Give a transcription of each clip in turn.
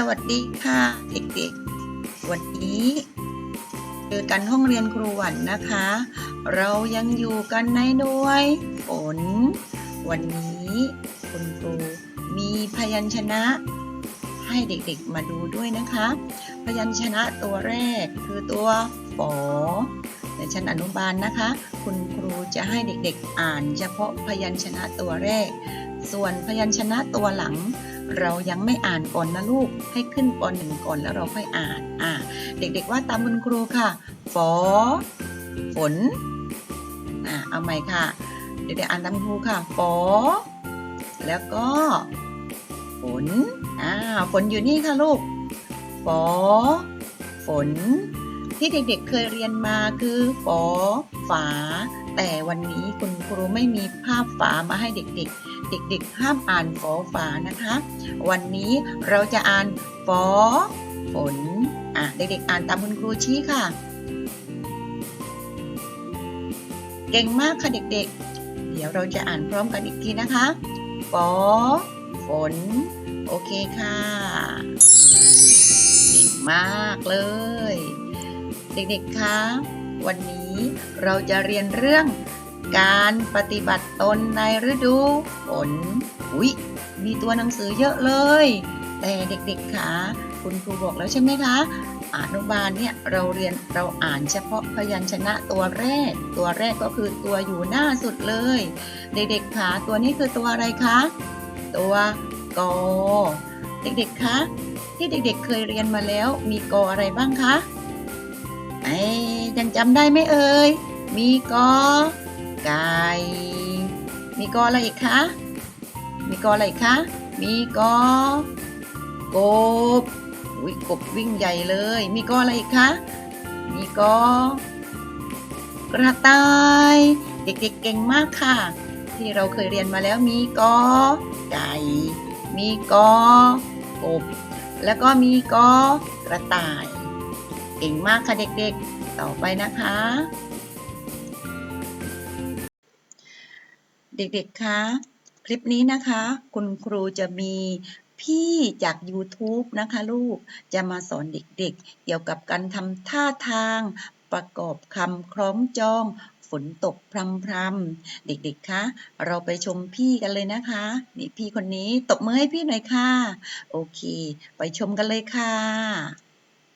สวัสดีค่ะเด็กๆ วันนี้เจอกันห้องเรียนครูหวันนะคะ เรายังอยู่กันในหน่วยฝนวันนี้คุณครูมีพยัญชนะ ให้เด็กๆมาดูด้วยนะคะ พยัญชนะตัวแรกคือตัวฝอในชั้นอนุบาลนะคะ คุณครูจะให้เด็กๆอ่านเฉพาะพยัญชนะตัวแรก ส่วนพยัญชนะตัวหลัง เรายังไม่อ่านก่อนนะลูก ให้ขึ้นปหนึ่งก่อนแล้วเราค่อยอ่าน อ่า เด็กๆว่าตามคุณครูค่ะ ฝอ ฝน อ่า เอาใหม่ค่ะ เด็กๆอ่านตามคุณครูค่ะ ฝอ แล้วก็ ฝน อ่า ฝนอยู่นี่ค่ะลูก ฝอ ฝน ที่เด็กๆเคยเรียนมาคือ ฝอ ฝา แต่วันนี้คุณครูไม่มีภาพฝามาให้เด็กๆ เด็กๆ ห้ามอ่านฝอฝานะคะ วันนี้เราจะอ่านฝอฝนอะเด็กๆ อ่านตามคุณครูชี้ค่ะ เก่งมากค่ะเด็กๆ เดี๋ยวเราจะอ่านพร้อมกันอีกทีนะคะฝอฝน โอเคค่ะ เก่งมากเลย เด็กๆ คะ วันนี้เราจะเรียนเรื่อง การปฏิบัติตนในฤดูฝนอุ๊ย มีตัวหนังสือเยอะเลย แต่เด็กๆคะคุณครูบอกแล้วใช่ไหมคะอนุบาลเนี่ยเราเรียนเราอ่านเฉพาะพยัญชนะตัวแรก ตัวแรกก็คือตัวอยู่หน้าสุดเลย เด็กๆคะตัวนี้คือตัวอะไรคะ ตัวกอเด็กๆคะที่เด็กๆเคยเรียนมาแล้วมีกออะไรบ้างคะ ไอ้ยังจำได้ไหมเอ่ย มีกอไก่ มีกออะไรอีกคะ มีกออะไรคะ มีกอกบอุ้ยกบวิ่งใหญ่เลย มีกออะไรอีกคะ มีกอกระต่าย เด็กๆเก่งมากค่ะ ที่เราเคยเรียนมาแล้วมีกอไก่ มีกอกบ แล้วก็มีกอกระต่าย เก่งมากค่ะเด็กๆ ต่อไปนะคะ เด็กๆ คะ คลิปนี้นะคะ คุณครูจะมีพี่จาก YouTube นะคะลูก จะมาสอนเด็กๆ เกี่ยวกับการทำท่าทาง ประกอบคำคล้องจอง ฝนตกพรำๆเด็กๆ คะ เราไปชมพี่กันเลยนะคะ นี่พี่คนนี้ตบมือให้พี่หน่อยค่ะ โอเค ไปชมกันเลยค่ะ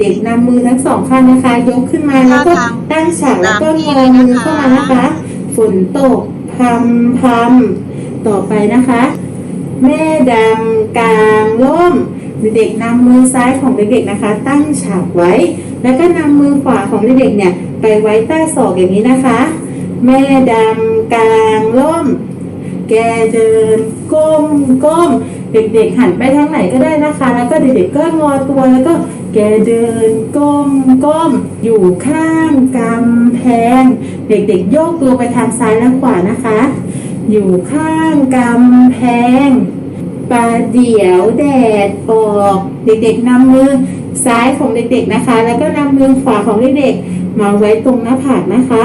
เด็กนำมือทั้งสองข้างนะคะ ยกขึ้นมาแล้วก็ตั้งฉากแล้วก็งอมือเข้ามานะคะ ฝนตกพรำพรำต่อไปนะคะ แม่ดำกลางร่มเด็กๆนำมือซ้ายของเด็กๆนะคะ ตั้งฉากไว้ แล้วก็นำมือขวาของเด็กๆเนี่ยไปไว้ใต้ศอกอย่างนี้นะคะ แม่ดำกลางร่ม แกเดินก้มก้มเด็กๆหันไปทางไหนก็ได้นะคะ แล้วก็เด็กๆก็งอตัวแล้วก็ แกเดินก้มก้มอยู่ข้างกำแพง เด็กๆโยกตัวไปทางซ้ายและขวานะคะ อยู่ข้างกำแพงปลาเดี๋ยวแดดออกเด็กๆนำมือซ้ายของเด็กๆนะคะ แล้วก็นำมือขวาของเด็กๆมาไว้ตรงหน้าผากนะคะ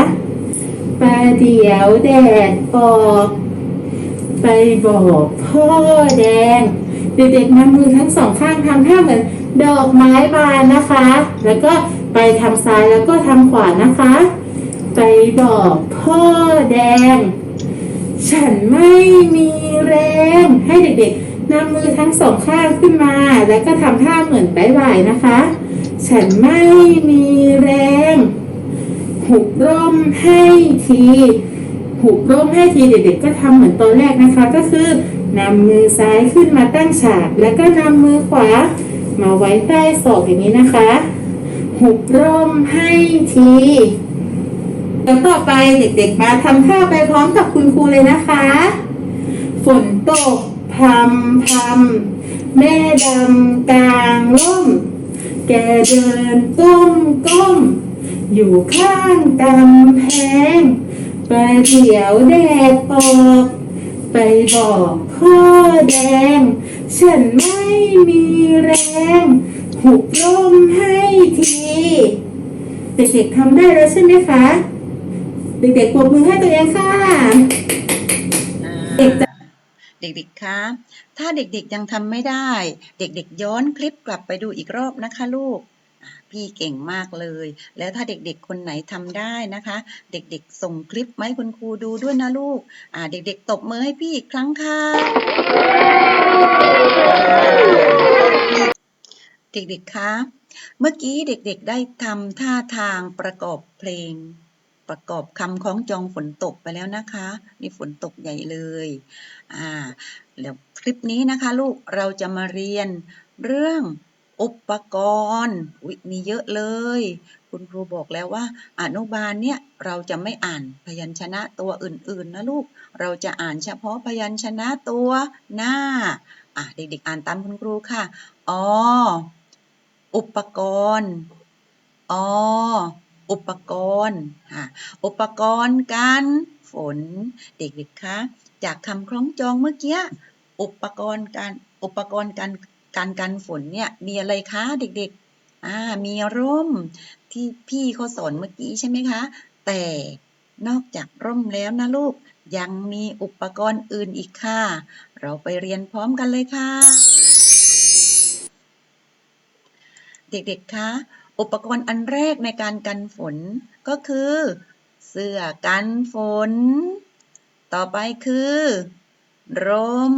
ปลาเดี๋ยวแดดออกไปบอกพ่อแดง เด็กๆนำมือทั้งสองข้างทำท่าเหมือน ดอกไม้บานนะคะ แล้วก็ไปทางซ้ายแล้วก็ทางขวานะคะ ไปบอกพ่อแดง ฉันไม่มีแรงให้เด็กๆนำมือทั้งสองข้างขึ้นมา แล้วก็ทำท่าเหมือนบายบายนะคะ ฉันไม่มีแรงหุบร่มให้ทีหุบร่มให้ทีเด็กๆก็ทำเหมือนตอนแรกนะคะ ก็คือนำมือซ้ายขึ้นมาตั้งฉาก แล้วก็นำมือขวา มาไว้ใต้ศอกอย่างนี้นะคะหุบร่มให้ทีแล้วต่อไปเด็กๆมาทำท่าไปพร้อมกับคุณครูเลยนะคะ ฝนตกพรำพรำแม่ดำกลางร่ม แกเดินก้มก้ม อยู่ข้างกำแพงไปเดี๋ยวแดดออก ไปบอกพ่อแดง ฉันไม่มีแรง หุบร่มให้ที เด็กๆทำได้แล้วใช่ไหมคะ เด็กๆปรบมือให้ตัวเองค่ะ เด็กจะเเด็กๆ คะ ถ้าเด็กๆ ยังทำไม่ได้ เด็กๆ ย้อนคลิปกลับไปดูอีกรอบนะคะลูกอ่า พี่เก่งมากเลย แล้วถ้าเด็กๆ คนไหนทำได้นะคะ เด็กๆ ส่งคลิปมาให้คุณครูดูด้วยนะลูก อ่าเด็กๆ ตบมือให้พี่อีกครั้งค่ะ เด็กๆ คะ เมื่อกี้เด็กๆ ได้ทำท่าทางประกอบเพลงประกอบคำคล้องจองฝนตกไปแล้วนะคะนี่ฝนตกใหญ่เลย อ่า แล้วคลิปนี้นะคะลูกเราจะมาเรียนเรื่อง อุปกรณ์อุ๊ยมีเยอะเลย คุณครูบอกแล้วว่า อนุบาลเนี่ยเราจะไม่อ่านพยัญชนะตัวอื่นๆนะลูก เราจะอ่านเฉพาะพยัญชนะตัวหน้า อะเด็กๆอ่านตามคุณครูค่ะอ๋ออุปกรณ์อ๋ออุปกรณ์ค่ะอุปกรณ์การฝน เด็กๆคะจากคำคล้องจองเมื่อกี้อุปกรณ์การอุปกรณ์การ การกันฝนเนี่ยมีอะไรคะเด็กๆอ่ามีร่มที่พี่เขาสอนเมื่อกี้ใช่ไหมคะ แต่นอกจากร่มแล้วนะลูก ยังมีอุปกรณ์อื่นอีกค่ะ เราไปเรียนพร้อมกันเลยค่ะ เด็กๆ คะ อุปกรณ์อันแรกในการกันฝนก็คือ เสื้อกันฝน ต่อไปคือ ร่ม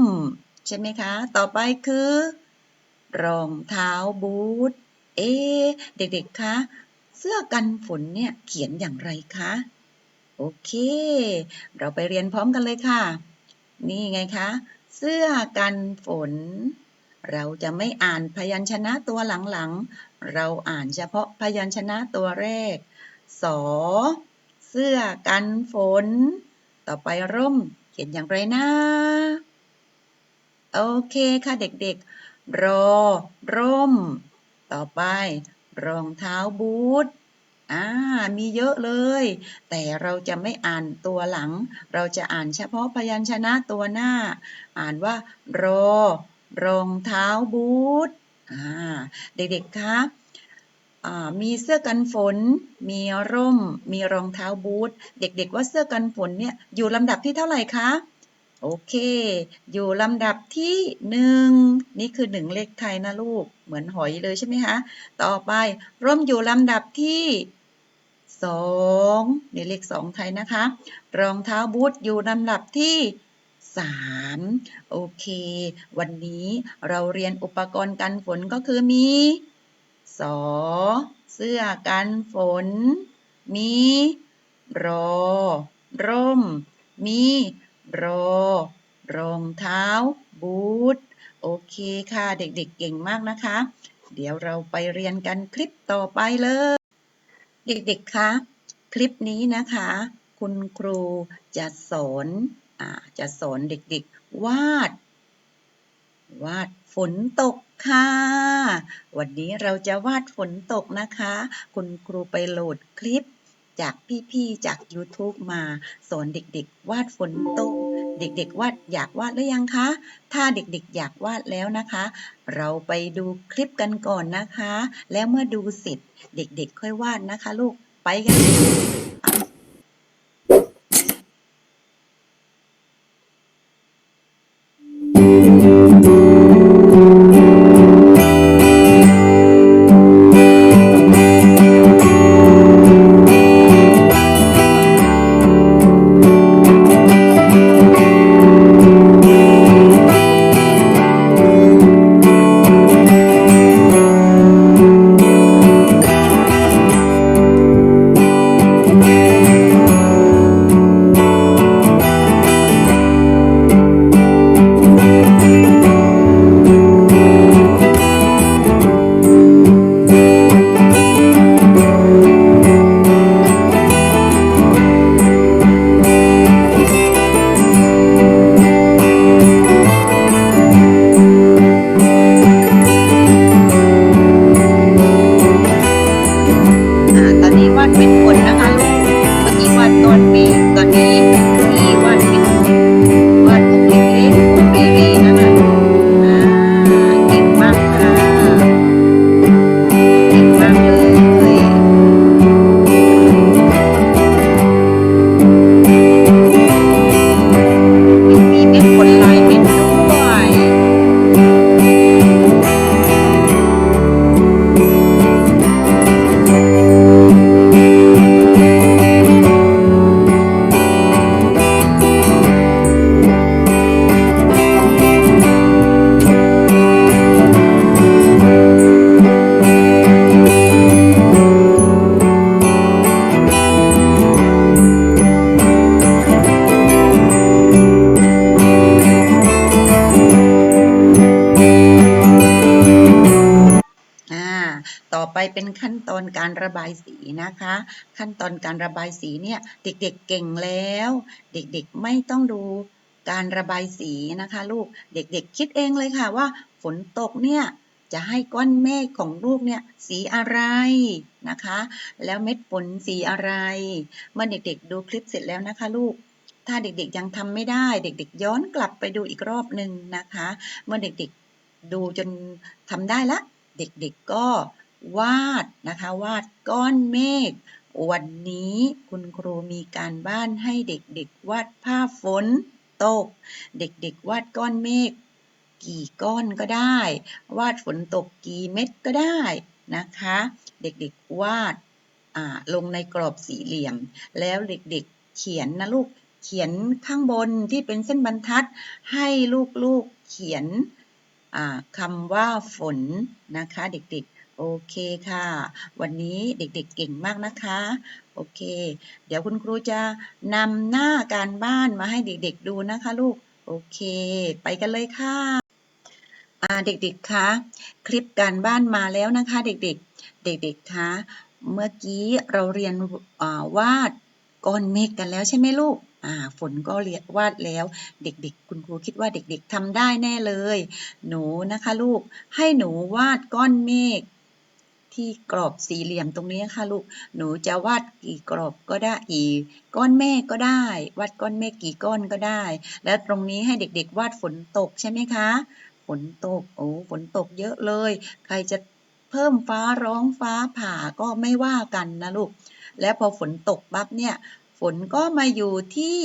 ใช่ไหมคะ ต่อไปคือ รองเท้าบูทเอ๊เด็กๆ คะ เสื้อกันฝนเนี่ยเขียนอย่างไรคะ โอเค เราไปเรียนพร้อมกันเลยค่ะ นี่ไงคะ เสื้อกันฝน เราจะไม่อ่านพยัญชนะตัวหลังๆ เราอ่านเฉพาะพยัญชนะตัวแรก สอ เสื้อกันฝน ต่อไปร่มเขียนอย่างไรนะ โอเคค่ะเด็กๆ รอ ร่ม ต่อไป รองเท้าบูทอ่ามีเยอะเลย แต่เราจะไม่อ่านตัวหลัง เราจะอ่านเฉพาะพยัญชนะตัวหน้า อ่านว่า รอ รองเท้าบูทอ่าเด็กๆคะอ่ามีเสื้อกันฝน มีร่ม มีรองเท้าบูท เด็กๆว่าเสื้อกันฝนเนี่ยอยู่ลำดับที่เท่าไหร่คะ โอเค อยู่ลำดับที่หนึ่งนี่คือหนึ่งเลขไทยนะลูก เหมือนหอยเลยใช่ไหมคะ ต่อไปร่มอยู่ลำดับที่สองนี่เลขสองไทยนะคะ รองเท้าบูทอยู่ลำดับที่สามโอเค วันนี้เราเรียนอุปกรณ์กันฝนก็คือมีสอเสื้อกันฝน มีรอ ร่ม มี รอ รองเท้า บูท โอเคค่ะ เด็กๆเก่งมากนะคะ เดี๋ยวเราไปเรียนกันคลิปต่อไปเลย เด็กๆคะ คลิปนี้นะคะ คุณครูจะสอนอจะสอนเด็กๆ วาด วาดฝนตกค่ะ วันนี้เราจะวาดฝนตกนะคะ คุณครูไปโหลดคลิป จากพี่ๆ จาก YouTube มาสอนเด็กๆ วาดฝนตก เด็กๆ วาดอยากวาดหรือยังคะ ถ้าเด็กๆ อยากวาดแล้วนะคะ เราไปดูคลิปกันก่อนนะคะ แล้วเมื่อดูเสร็จเด็กๆ ค่อยวาดนะคะลูก ไปกัน เป็นขั้นตอนการระบายสีนะคะ ขั้นตอนการระบายสีเนี่ยเด็กๆเก่งแล้ว เด็กๆไม่ต้องดูการระบายสีนะคะลูกเด็กๆคิดเองเลยค่ะว่า ฝนตกเนี่ยจะให้ก้อนเมฆของลูกเนี่ยสีอะไรนะคะ แล้วเม็ดฝนสีอะไร เมื่อเด็กๆดูคลิปเสร็จแล้วนะคะลูก ถ้าเด็กๆยังทำไม่ได้เด็กๆ ย้อนกลับไปดูอีกรอบหนึ่งนะคะ เมื่อเด็กๆดูจนทำได้ละ เด็กๆก็ วาดนะคะวาดก้อนเมฆ วันนี้คุณครูมีการบ้านให้เด็กๆวาดภาพฝนตก เด็กๆวาดก้อนเมฆกี่ก้อนก็ได้ วาดฝนตกกี่เม็ดก็ได้นะคะ เด็กๆวาดลงในกรอบสี่เหลี่ยม แล้วเด็กๆเขียนนะลูกเขียนข้างบนที่เป็นเส้นบรรทัด ให้ลูกๆเขียนคำว่าฝนนะคะ เด็กๆ โอเคค่ะ วันนี้เด็กๆเก่งมากนะคะ โอเค เดี๋ยวคุณครูจะนำหน้าการบ้านมาให้เด็กๆดูนะคะลูก โอเค ไปกันเลยค่ะอ่าเด็กๆคะคลิปการบ้านมาแล้วนะคะ เด็กๆ เด็กๆคะเมื่อกี้เราเรียนวาดก้อนเมฆกันแล้วใช่ไหมลูกฝนก็เรียนวาดแล้ว เด็กๆ คุณครูคิดว่าเด็กๆทำได้แน่เลย หนูนะคะลูกให้หนูวาดก้อนเมฆ ที่กรอบสี่เหลี่ยมตรงนี้ค่ะลูก หนูจะวาดกี่กรอบก็ได้กี่ก้อนเมฆก็ได้ วาดก้อนเมฆกี่ก้อนก็ได้ แล้วตรงนี้ให้เด็กๆ วาดฝนตกใช่ไหมคะ ฝนตก โอ้ ฝนตกเยอะเลย ใครจะเพิ่มฟ้าร้องฟ้าผ่าก็ไม่ว่ากันนะลูก แล้วพอฝนตกปั๊บเนี่ย ฝนก็มาอยู่ที่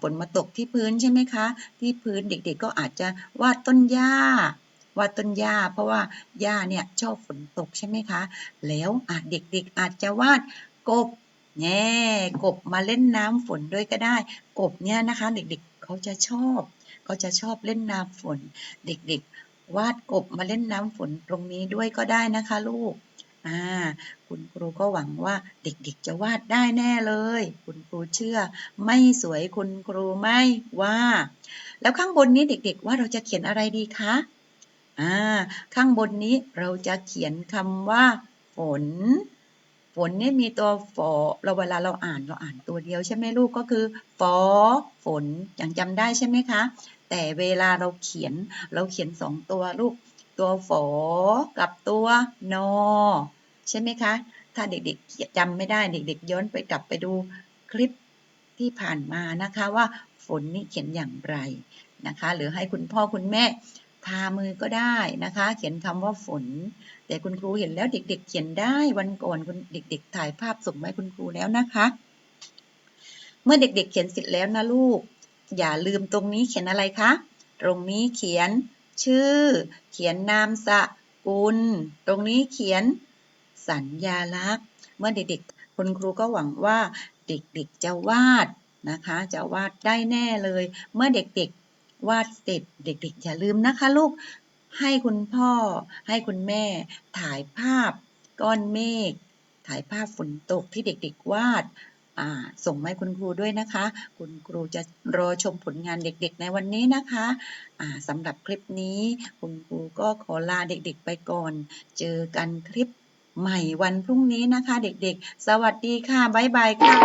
ฝนมาตกที่พื้นใช่ไหมคะ ที่พื้นเด็กๆก็อาจจะวาดต้นหญ้า ว่าต้นหญ้า เพราะว่าหญ้าเนี่ยชอบฝนตกใช่ไหมคะ แล้วอาเด็กๆอาจจะวาดกบแง่กบมาเล่นน้ำฝนด้วยก็ได้ กบเนี่ยนะคะ เด็กๆเขาจะชอบเขาจะชอบเล่นน้ำฝน เด็กๆ วาดกบมาเล่นน้ำฝนตรงนี้ด้วยก็ได้นะคะ ลูกอ่าคุณครูก็หวังว่าเด็กๆ จะวาดได้แน่เลย คุณครูเชื่อ ไม่สวยคุณครูไม่ว่า แล้วข้างบนนี้เด็ก ๆ ว่าเราจะเขียนอะไรดีคะ อ่าข้างบนนี้เราจะเขียนคำว่า ฝน ฝนเนี่ยมีตัวฝอเราเวลาเราอ่านเราอ่านตัวเดียวใช่ไหมลูกก็คือฟอฝนยังจำได้ใช่ไหมคะ แต่เวลาเราเขียนเราเขียนสองตัวลูก ตัวฝอกับตัวนอใช่ไหมคะ ถ้าเด็กๆจำไม่ได้เด็ก ๆ ย้อนไปกลับไปดูคลิปที่ผ่านมานะคะว่าฝนนี่เขียนอย่างไรนะคะ หรือให้คุณพ่อคุณแม่ ทามือก็ได้นะคะ เขียนคำว่าฝน แต่คุณครูเห็นแล้วเด็ก ๆ เขียนได้วันก่อนคุณเด็ก ๆ ถ่ายภาพส่งมาให้คุณครูแล้วนะคะ เมื่อเด็ก ๆ เขียนเสร็จแล้วนะลูก อย่าลืมตรงนี้เขียนอะไรคะ ตรงนี้เขียนชื่อ เขียนนามสกุล ตรงนี้เขียนสัญญาลักษณ์ เมื่อเด็กๆคุณครูก็หวังว่าเด็กๆจะวาดนะคะ จะวาดได้แน่เลย เมื่อเด็กๆ วาดเสร็จเด็กๆอย่าลืมนะคะลูกให้คุณพ่อให้คุณแม่ถ่ายภาพก้อนเมฆถ่ายภาพฝนตกที่เด็กๆวาดส่งมาให้คุณครูด้วยนะคะ คุณครูจะรอชมผลงานเด็กๆในวันนี้นะคะอ่าสำหรับคลิปนี้คุณครูก็ขอลาเด็กๆไปก่อน เจอกันคลิปใหม่วันพรุ่งนี้นะคะ เด็กๆ สวัสดีค่ะ บ๊ายบายค่ะ